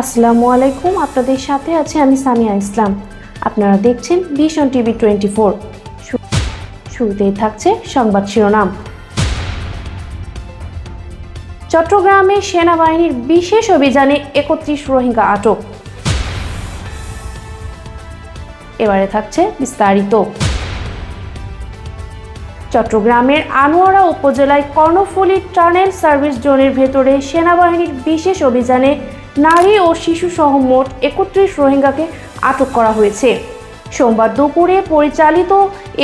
আসসালামু আলাইকুম, আপনাদের সাথে আছে আমি সামিয়া ইসলাম। আপনারা দেখছেন ভিশন টিভি টোয়েন্টি ফোর। শুরুতেই থাকছে সংবাদ শিরোনাম। চট্টগ্রামে সেনাবাহিনীর বিশেষ অভিযানে একত্রিশ রোহিঙ্গা আটক। এবারে থাকছে বিস্তারিত। চট্টগ্রামের আনোয়ারা উপজেলায় কর্ণফুলী টানেল সার্ভিস জোনের ভেতরে সেনাবাহিনীর বিশেষ অভিযানে নারী ও শিশু সহ মোট একত্রিশ রোহিঙ্গাকে আটক করা হয়েছে। সোমবার দুপুরে পরিচালিত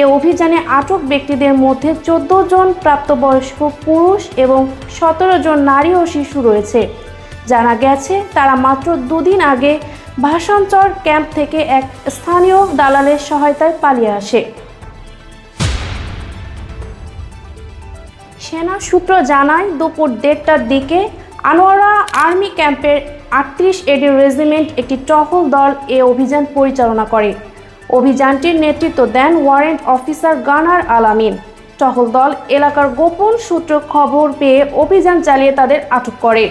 এ অভিযানে আটক ব্যক্তিদের মধ্যে চোদ্দ জন প্রাপ্তবয়স্ক পুরুষ এবং সতেরো জন নারী ও শিশু রয়েছে। জানা গেছে, তারা মাত্র দুদিন আগে ভাষাঞ্চর ক্যাম্প থেকে এক স্থানীয় দালালের সহায়তায় পালিয়ে আসে। সেনা সূত্র জানায়, দুপুর দেড়টার দিকে আনোয়ারা আর্মি ক্যাম্পের আটত্রিশ এডি রেজিমেন্ট একটি টহল দল এ অভিযান পরিচালনা করে। অভিযানটির নেতৃত্ব দেন ওয়ারেন্ট অফিসার গানার আলামিন। টহল দল এলাকার গোপন সূত্র খবর পেয়ে অভিযান চালিয়ে তাদের আটক করে।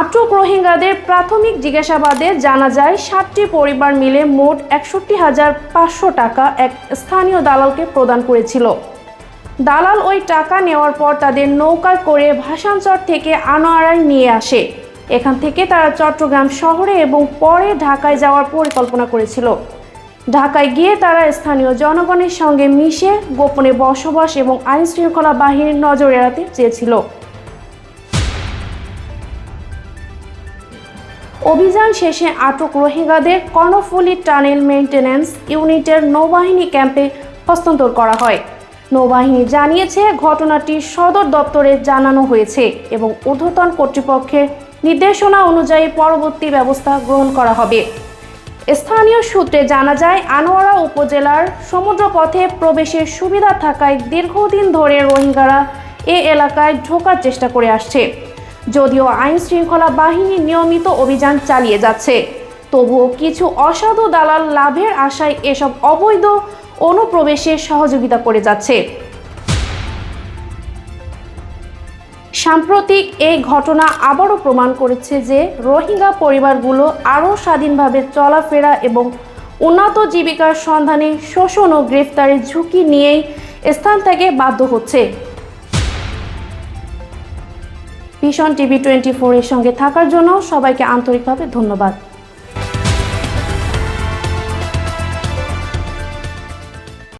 আটক রোহিঙ্গাদের প্রাথমিক জিজ্ঞাসাবাদে জানা যায়, সাতটি পরিবার মিলে মোট একষট্টি হাজার পাঁচশো টাকা এক স্থানীয় দালালকে প্রদান করেছিল। দালাল ওই টাকা নেওয়ার পর তাদের নৌকায় করে ভাসানচর থেকে আনোয়ারায় নিয়ে আসে। এখান থেকে তারা চট্টগ্রাম শহরে এবং পরে ঢাকায় যাওয়ার পরিকল্পনা করেছিল। ঢাকায় গিয়ে তারা স্থানীয় জনগণের সঙ্গে মিশে গোপনে বসবাস এবং আইন শৃঙ্খলা বাহিনীর নজর এড়াতে চেয়েছিল। অভিযান শেষে আটক রোহিঙ্গাদের কর্ণফুলি টানেল মেইনটেন্যান্স ইউনিটের নৌবাহিনী ক্যাম্পে হস্তান্তর করা হয়। নৌবাহিনী জানিয়েছে, ঘটনাটি সদর দপ্তরে জানানো হয়েছে এবং ঊর্ধ্বতন কর্তৃপক্ষের নির্দেশনা অনুযায়ী পরবর্তী ব্যবস্থা গ্রহণ করা হবে। স্থানীয় সূত্রে জানা যায়, আনোয়ারা উপজেলার সমুদ্রপথে প্রবেশের সুবিধা থাকায় দীর্ঘদিন ধরে রোহিঙ্গারা এ এলাকায় ঢোকার চেষ্টা করে আসছে। যদিও আইন শৃঙ্খলা বাহিনী নিয়মিত অভিযান চালিয়ে যাচ্ছে, তবুও কিছু অসাধু দালাল লাভের আশায় এসব অবৈধ অনুপ্রবেশে সহযোগিতা করে যাচ্ছে। সাম্প্রতিক এই ঘটনা আবারও প্রমাণ করেছে যে রোহিঙ্গা পরিবারগুলো আরও স্বাধীনভাবে চলাফেরা এবং উন্নত জীবিকার সন্ধানে শোষণ ও গ্রেফতারের ঝুঁকি নিয়েই স্থান থেকে বাধ্য হচ্ছে। ভীষণ টিভি টোয়েন্টি ফোরের সঙ্গে থাকার জন্য সবাইকে আন্তরিকভাবে ধন্যবাদ।